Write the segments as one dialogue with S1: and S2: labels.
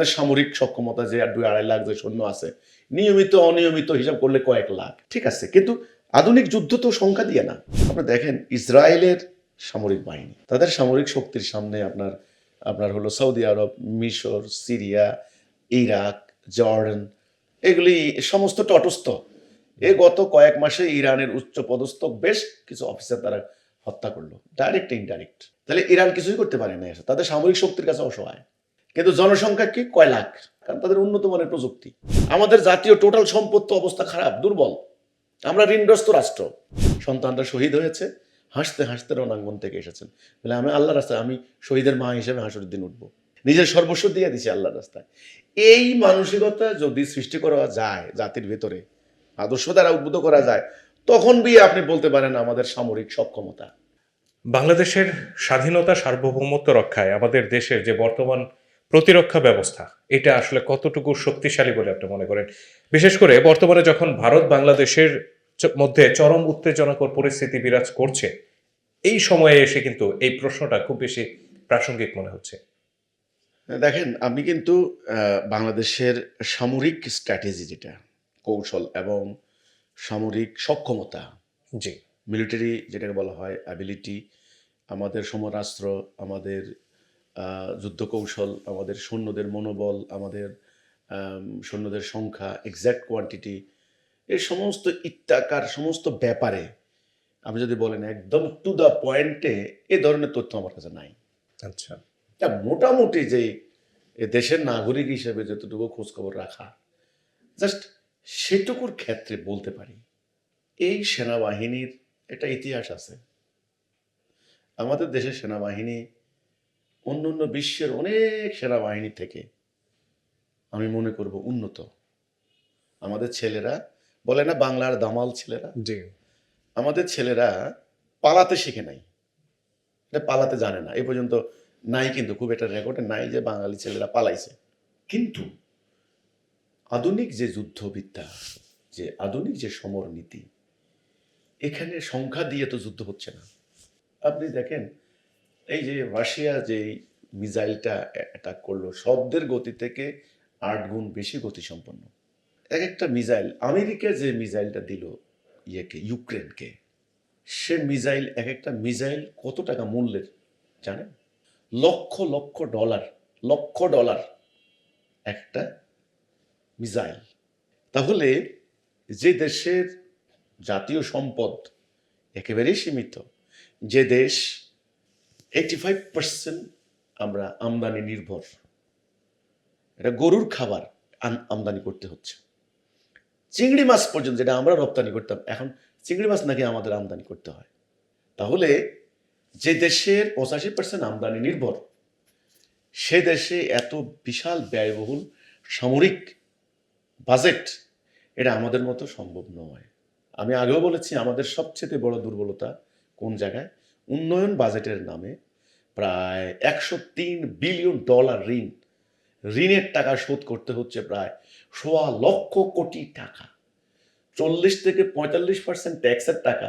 S1: আমাদের সামরিক সক্ষমতা যে দুই আড়াই লাখ যে সৈন্য আছে, নিয়মিত, অনিয়মিত হিসাব করলে কয়েক লাখ। ঠিক আছে, কিন্তু আধুনিক যুদ্ধ তো সংখ্যা দিয়ে না। আপনি দেখেন ইসরায়েলের সামরিক বাহিনী। তাদের সামরিক শক্তির সামনে আপনার আপনার হলো সৌদি আরব, মিশর, সিরিয়া, ইরাক, জর্ডান, এগুলি সমস্ত তটস্থ এ গত কয়েক মাসে ইরানের উচ্চ পদস্থ বেশ কিছু অফিসার তারা হত্যা করল, ডাইরেক্ট, ইনডাইরেক্ট। তাহলে ইরান কিছুই করতে পারে না। তাদের সামরিক শক্তির কাছে অসহায়। কিন্তু জনসংখ্যা কি? কয় লাখ? কারণ তাদের উন্নত মানের প্রযুক্তি। আমাদের জাতীয় টোটাল সম্পদ তো অবস্থা খারাপ, দুর্বল। আমরা ঋণগ্রস্ত রাষ্ট্র। সন্তানরা শহীদ হয়েছে, হাসতে হাসতে রণাঙ্গন থেকে এসেছেন। বলে আমি আল্লাহ রাস্তায়, আমি শহীদের মা হিসেবে হাসুর দিন উঠবো। নিজের সর্বস্ব দিয়ে দিছি আল্লাহর রাস্তায়। এই মানসিকতা যদি সৃষ্টি করা যায় জাতির ভেতরে, আদর্শ দ্বারা উদ্বুদ্ধ করা যায়, তখন বিয়ে আপনি বলতে পারেন আমাদের সামরিক সক্ষমতা।
S2: বাংলাদেশের স্বাধীনতা সার্বভৌমত্ব রক্ষায় আমাদের দেশের যে বর্তমান প্রতিরক্ষা ব্যবস্থা। এটা আসলে কতটুকু শক্তিশালী বলে আপনি মনে করেন? বিশেষ করে বর্তমানে যখন ভারত বাংলাদেশের মধ্যে চরম উত্তেজনাকর পরিস্থিতি বিরাজ করছে এই সময়ে এসে কিন্তু এই প্রশ্নটা খুব বেশি প্রাসঙ্গিক মনে হচ্ছে।
S1: দেখেন আমি কিন্তু বাংলাদেশের সামরিক স্ট্র্যাটেজি যেটা কৌশল এবং সামরিক সক্ষমতা
S2: জি।
S1: মিলিটারি যেটাকে বলা হয় অ্যাবিলিটি আমাদের সমরাস্ত্র আমাদের যুদ্ধ কৌশল আমাদের সৈন্যদের মনোবল আমাদের আম, সৈন্যদের সংখ্যা এক্স্যাক্ট কোয়ান্টিটি এই সমস্ত ইত্যাকার সমস্ত ব্যাপারে আপনি যদি বলেন একদম টু দ্য পয়েন্টে এ ধরনের তথ্য আমার কাছে নাই।
S2: আচ্ছা।
S1: তা মোটামুটি যে এ দেশের নাগরিক হিসেবে যতটুকু খোঁজখবর রাখা জাস্ট সেটুকুর ক্ষেত্রে বলতে পারি এই সেনাবাহিনীর একটা ইতিহাস আছে। আমাদের দেশের সেনাবাহিনী অন্য অন্য বিশ্বের অনেক সেনাবাহিনী থেকে আমি মনে করব উন্নত। আমাদের ছেলেরা বলে না বাংলার দামাল ছেলেরা?
S2: জি।
S1: আমাদের ছেলেরা পালাতে শিখে নাই। এটা পালাতে জানে না। এ পর্যন্ত নাই কিন্তু খুব একটা রেকর্ডে নাই যে বাঙালি ছেলেরা পালাইছে। কিন্তু আধুনিক যে যুদ্ধবিদ্যা যে আধুনিক যে সমর নীতি এখানে সংখ্যা দিয়ে তো যুদ্ধ হচ্ছে না। আপনি দেখেন এই যে রাশিয়া যে মিসাইলটা অ্যাটাক করল, শব্দের গতি থেকে আট গুণ বেশি গতিসম্পন্ন। এক একটা মিসাইল, আমেরিকা যে মিসাইলটা দিল ইয়েকে, ইউক্রেনকে, সে মিসাইল এক একটা মিসাইল কত টাকা মূল্যের জানেন? লক্ষ লক্ষ ডলার লক্ষ ডলার একটা মিসাইল। তাহলে যে দেশের জাতীয় সম্পদ একেবারেই সীমিত, যে দেশ এইটি ফাইভ পার্সেন্ট আমরা আমদানি নির্ভর। এটা গরুর খাবার আম- আমদানি করতে হচ্ছে। চিংড়ি মাছ পর্যন্ত যেটা আমরা রপ্তানি করতাম, এখন চিংড়ি মাছ নাকি আমাদের আমদানি করতে হয়। তাহলে যে দেশের পঁচাশি পার্সেন্ট আমদানি নির্ভর, সে দেশে এত বিশাল ব্যয়বহুল সামরিক বাজেট, এটা আমাদের মতো সম্ভব নয়। আমি আগেও বলেছি, আমাদের সবচেয়ে বড় দুর্বলতা কোন জায়গায়? উন্নয়ন বাজেটের নামে প্রায় একশো তিন বিলিয়ন ডলার ঋণ, ঋণের টাকা শোধ করতে হচ্ছে প্রায় সোয়া লক্ষ কোটি টাকা। চল্লিশ থেকে পঁয়তাল্লিশ পার্সেন্ট ট্যাক্সের টাকা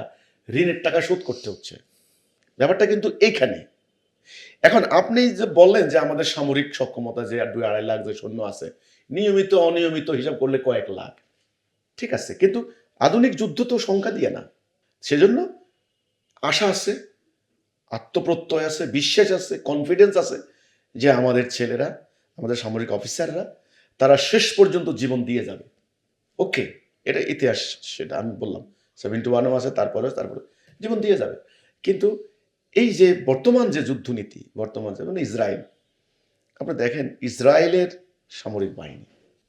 S1: ঋণের টাকা শোধ করতে হচ্ছে। ব্যাপারটা কিন্তু এইখানে। এখন আপনি যে বললেন যে আমাদের সামরিক সক্ষমতা যে দুই আড়াই লাখ যে সৈন্য আছে, নিয়মিত, অনিয়মিত হিসাব করলে কয়েক লাখ। ঠিক আছে, কিন্তু আধুনিক যুদ্ধ তো সংখ্যা দিয়ে না। সেজন্য আশা আছে আত্মপ্রত্যয় আছে, বিশ্বাস আছে কনফিডেন্স আছে যে আমাদের ছেলেরা, আমাদের সামরিক অফিসাররা, তারা শেষ পর্যন্ত জীবন দিয়ে যাবে। ওকে এটা ইতিহাস সেটা আমি বললাম। সেভেন্টি ওয়ানও আছে তারপরে তারপরে জীবন দিয়ে যাবে। কিন্তু এই যে বর্তমান যে যুদ্ধনীতি, বর্তমান যেমন ইসরায়েল, আপনি দেখেন ইসরায়েলের সামরিক বাহিনী,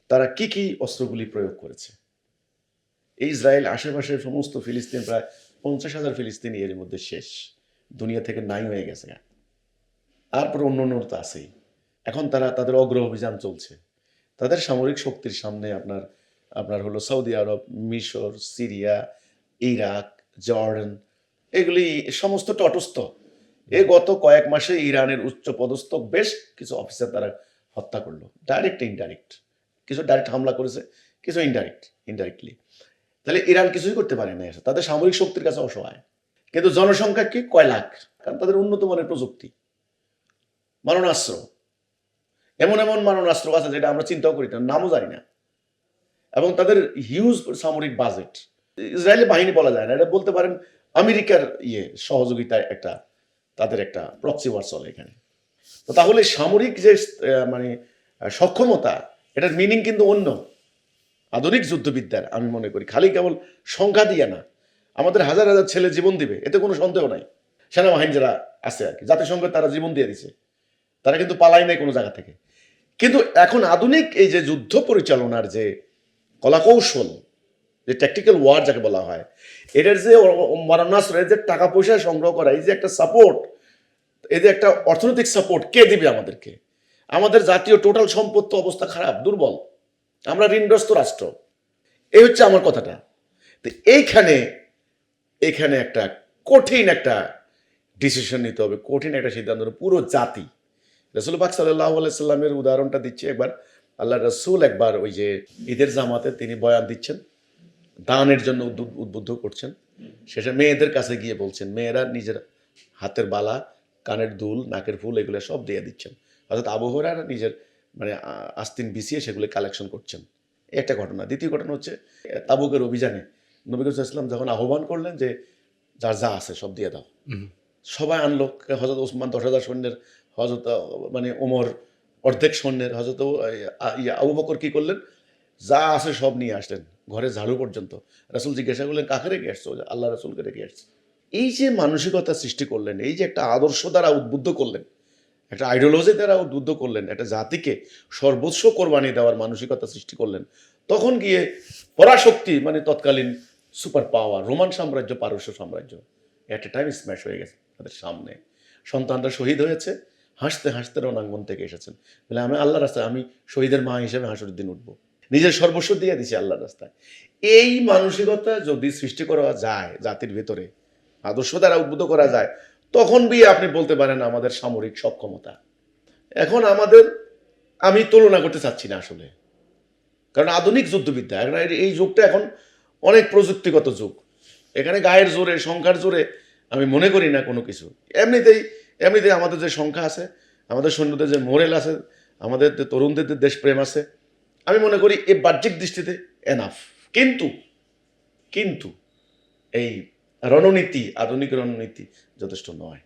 S1: তারা কি কি অস্ত্রগুলি প্রয়োগ করেছে? এই ইসরায়েল আশেপাশের সমস্ত ফিলিস্তিন, প্রায় পঞ্চাশ হাজার ফিলিস্তিনি এর মধ্যে শেষ। দুনিয়া থেকে নাই হয়ে গেছে। তারপর অন্য অন্য তো আছেই। এখন তারা তাদের অগ্র অভিযান চলছে। তাদের সামরিক শক্তির সামনে আপনার আপনার হলো সৌদি আরব, মিশর, সিরিয়া, ইরাক, জর্ডান, এগুলি সমস্ত তটস্থ। এ গত কয়েক মাসে ইরানের উচ্চ পদস্থ বেশ কিছু অফিসার তারা হত্যা করল। Direct indirect. কিছু ডাইরেক্ট হামলা করেছে, কিছু ইনডাইরেক্ট, ইনডাইরেক্টলি। তাহলে ইরান কিছুই করতে পারে না তাদের সামরিক শক্তির কাছে অসহায়। কিন্তু জনসংখ্যা কি? কয় লাখ? কারণ তাদের উন্নত মানের প্রযুক্তি। মারণাস্ত্র। এমন এমন মারণাস্ত্র আছে যেটা আমরা চিন্তাও করি না, নামও জানি না। এবং তাদের হিউজ সামরিক বাজেট ইসরায়েলি বাহিনী বলা যায় না, এটা বলতে পারেন আমেরিকার ইয়ে সহযোগিতায় একটা, তাদের একটা প্রক্সি ওয়ার চলে এখানে। তো তাহলে সামরিক যে মানে সক্ষমতা, এটার মিনিং কিন্তু অন্য। আধুনিক যুদ্ধবিদ্যার, আমি মনে করি। খালি কেবল সংখ্যা দিয়ে না আমাদের হাজার হাজার ছেলে জীবন দিবে, এতে কোনো সন্দেহ নাই। সেনাবাহিনী যারা আছে আর কি, জাতিসংঘ তারা জীবন দিয়ে দিছে। তারা কিন্তু পালাই নাই কোনো জায়গা থেকে। কিন্তু এখন আধুনিক এই যে যুদ্ধ পরিচালনার যে কলাকৌশল, যে ট্যাকটিক্যাল ওয়ার যাকে বলা হয়, এটার যে মারণাস্ত্রের যে টাকা পয়সা সংগ্রহ করা, এই যে একটা সাপোর্ট এই যে একটা অর্থনৈতিক সাপোর্ট কে দিবে আমাদেরকে? আমাদের জাতীয় টোটাল সম্পদ তো অবস্থা খারাপ, দুর্বল। আমরা ঋণগ্রস্ত রাষ্ট্র। এই হচ্ছে আমার কথাটা। তো এইখানে এখানে একটা কঠিন একটা ডিসিশন নিতে হবে। কঠিন একটা সিদ্ধান্ত পুরো জাতি। রসুল পাক সাল্লাহ সাল্লামের উদাহরণটা দিচ্ছে একবার। আল্লাহ রসুল একবার ওই যে ঈদের জামাতে তিনি বয়ান দিচ্ছেন, দানের জন্য উদ্বুদ্ধ- করছেন। শেষে মেয়েদের কাছে গিয়ে বলছেন, মেয়েরা নিজের হাতের বালা, কানের দুল, নাকের ফুল এগুলো সব দিয়ে দিচ্ছেন। অর্থাৎ আবহাওয়ার নিজের মানে আস্তিন বিছিয়ে সেগুলো কালেকশন করছেন। একটা ঘটনা। দ্বিতীয় ঘটনা হচ্ছে, তাবুকের অভিযানে নবী ইসলাম যখন আহ্বান করলেন যে যার যা আছে সব দিয়ে দাও। সবাই আনলো হজরত ওসমান দশ হাজার সৈন্যের হজরত মানে ওমর অর্ধেক সৈন্যের হজরত ইয়া, আবু বকর কি করলেন? যা আছে সব নিয়ে আসলেন ঘরে ঝাড়ু পর্যন্ত। রাসুল জিজ্ঞাসা করলেন কাকে রেখে আসছো? আল্লাহ রাসুলকে রেখে আসছে। এই যে মানসিকতা সৃষ্টি করলেন এই যে একটা আদর্শ দ্বারা উদ্বুদ্ধ করলেন একটা আইডিওলজি দ্বারা উদ্বুদ্ধ করলেন একটা জাতিকে সর্বোচ্চ কোরবানি দেওয়ার মানসিকতা সৃষ্টি করলেন তখন গিয়ে পরাশক্তি মানে তৎকালীন সুপার পাওয়ার রোমান সাম্রাজ্য পারস্য সাম্রাজ্য এট এ টাইম স্ম্যাশ হয়ে গেছে তাদের সামনে। সন্তানরা শহীদ হয়েছে, হাসতে হাসতে রণাঙ্গন থেকে এসেছেন। বলে আমি আল্লাহ রাস্তায়, আমি শহীদের মা হিসেবে হাসুর দিন উঠবো। নিজের সর্বস্ব দিয়ে দিছি আল্লাহর রাস্তায়। এই মানসিকতা যদি সৃষ্টি করা যায় জাতির ভেতরে, আদর্শ দ্বারা উদ্বুদ্ধ করা যায়, তখন বিয়ে আপনি বলতে পারেন আমাদের সামরিক সক্ষমতা। এখন আমাদের, আমি তুলনা করতে চাচ্ছি না আসলে। কারণ আধুনিক যুদ্ধবিদ্যা, এই যুগটা এখন অনেক প্রযুক্তিগত যুগ। এখানে গায়ের জোরে, সংখ্যার জোরে আমি মনে করি না কোনো কিছু। এমনিতেই এমনিতেই আমাদের যে সংখ্যা আছে, আমাদের সৈন্যদের যে মোরেল আছে, আমাদের যে তরুণদের যে দেশপ্রেম আছে, আমি মনে করি এই বাহ্যিক দৃষ্টিতে এনাফ কিন্তু কিন্তু এই রণনীতি, আধুনিক রণনীতি যথেষ্ট নয়।